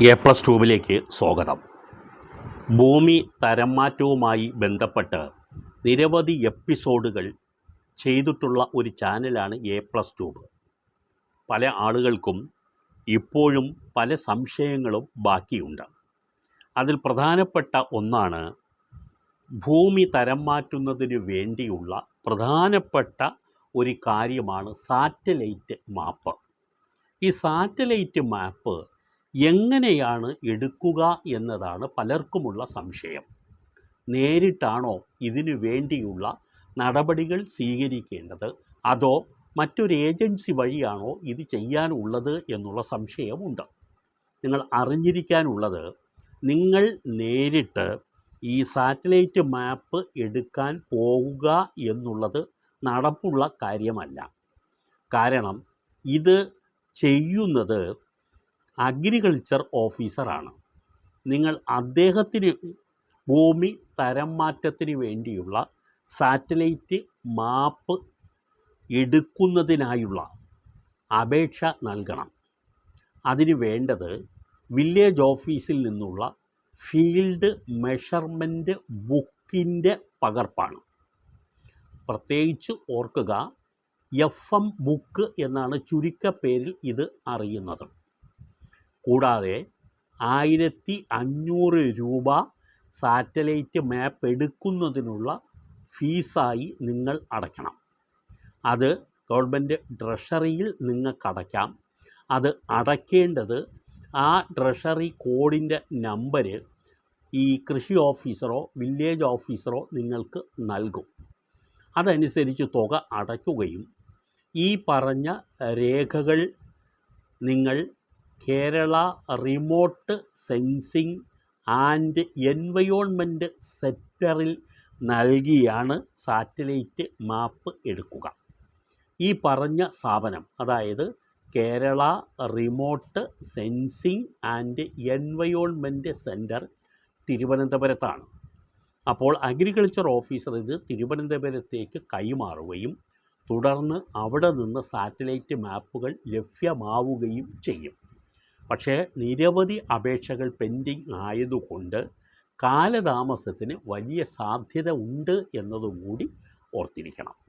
A plus ട്യൂബിലേക്ക് സ്വാഗതം. ഭൂമി തരംമാറ്റവുമായി ബന്ധപ്പെട്ട് നിരവധി എപ്പിസോഡുകൾ ചെയ്തിട്ടുള്ള ഒരു ചാനലാണ് എ പ്ലസ് ട്യൂബ് പല ആളുകൾക്കും ഇപ്പോഴും പല സംശയങ്ങളും ബാക്കിയുണ്ട്. അതിൽ പ്രധാനപ്പെട്ട ഒന്നാണ് ഭൂമി തരം മാറ്റുന്നതിന് വേണ്ടിയുള്ള പ്രധാനപ്പെട്ട ഒരു കാര്യമാണ് സാറ്റലൈറ്റ് മാപ്പ്. ഈ സാറ്റലൈറ്റ് മാപ്പ് എങ്ങനെയാണ് എടുക്കുക എന്നതാണ് പലർക്കുമുള്ള സംശയം. നേരിട്ടാണോ ഇതിനു വേണ്ടിയുള്ള നടപടികൾ സ്വീകരിക്കേണ്ടത്? അതോ മറ്റൊരു ഏജൻസി വഴിയാണോ ഇത് ചെയ്യാനുള്ളത് എന്നുള്ള സംശയമുണ്ട്. നിങ്ങൾ അറിഞ്ഞിരിക്കാനുള്ളത് നിങ്ങൾ നേരിട്ട് ഈ സാറ്റലൈറ്റ് മാപ്പ് എടുക്കാൻ പോവുക എന്നുള്ളത് നടപ്പുള്ള കാര്യമല്ല. കാരണം ഇത് ചെയ്യുന്നത് അഗ്രികൾച്ചർ ഓഫീസറാണ് നിങ്ങൾ അദ്ദേഹത്തിന് ഭൂമി തരം മാറ്റത്തിന് വേണ്ടിയുള്ള സാറ്റലൈറ്റ് മാപ്പ് എടുക്കുന്നതിനായുള്ള അപേക്ഷ നൽകണം. അതിന് വേണ്ടത് വില്ലേജ് ഓഫീസിൽ നിന്നുള്ള ഫീൽഡ് മെഷർമെന്റ് ബുക്കിന്റെ പകർപ്പാണ്. പ്രത്യേകിച്ച് ഓർക്കുക എഫ് എം ബുക്ക് എന്നാണ് ചുരുക്കപ്പേരിൽ ഇത് അറിയുന്നത്. കൂടാതെ ആയിരത്തി അഞ്ഞൂറ് രൂപ സാറ്റലൈറ്റ് മാപ്പ് എടുക്കുന്നതിനുള്ള ഫീസായി നിങ്ങൾ അടയ്ക്കണം. അത് ഗവൺമെന്റ് ട്രഷറിയിൽ നിങ്ങൾക്ക് അടയ്ക്കാം. അത് അടയ്ക്കേണ്ടത് ആ ട്രഷറി കോഡിന്റെ നമ്പർ ഈ കൃഷി ഓഫീസറോ വില്ലേജ് ഓഫീസറോ നിങ്ങൾക്ക് നൽകും. അതനുസരിച്ച് തുക അടയ്ക്കുകയും ഈ പറഞ്ഞ രേഖകൾ നിങ്ങൾ Kerala remote sensing and environment സെക്ടറിൽ നൽകിയാണ് സാറ്റലൈറ്റ് മാപ്പ് എടുക്കുക. ഈ പറഞ്ഞ സ്ഥാപനം അതായത് Kerala remote sensing and environment centre തിരുവനന്തപുരത്താണ്. അപ്പോൾ അഗ്രികൾച്ചർ ഓഫീസർ ഇത് തിരുവനന്തപുരത്തേക്ക് കൈമാറുകയും തുടർന്ന് അവിടെ നിന്ന് സാറ്റലൈറ്റ് മാപ്പുകൾ ലഭ്യമാവുകയും ചെയ്യും. പക്ഷേ നിരവധി അപേക്ഷകൾ പെൻഡിങ് ആയതുകൊണ്ട് കാലതാമസത്തിന് വലിയ സാധ്യത ഉണ്ട് എന്നതുകൂടി ഓർത്തിരിക്കണം.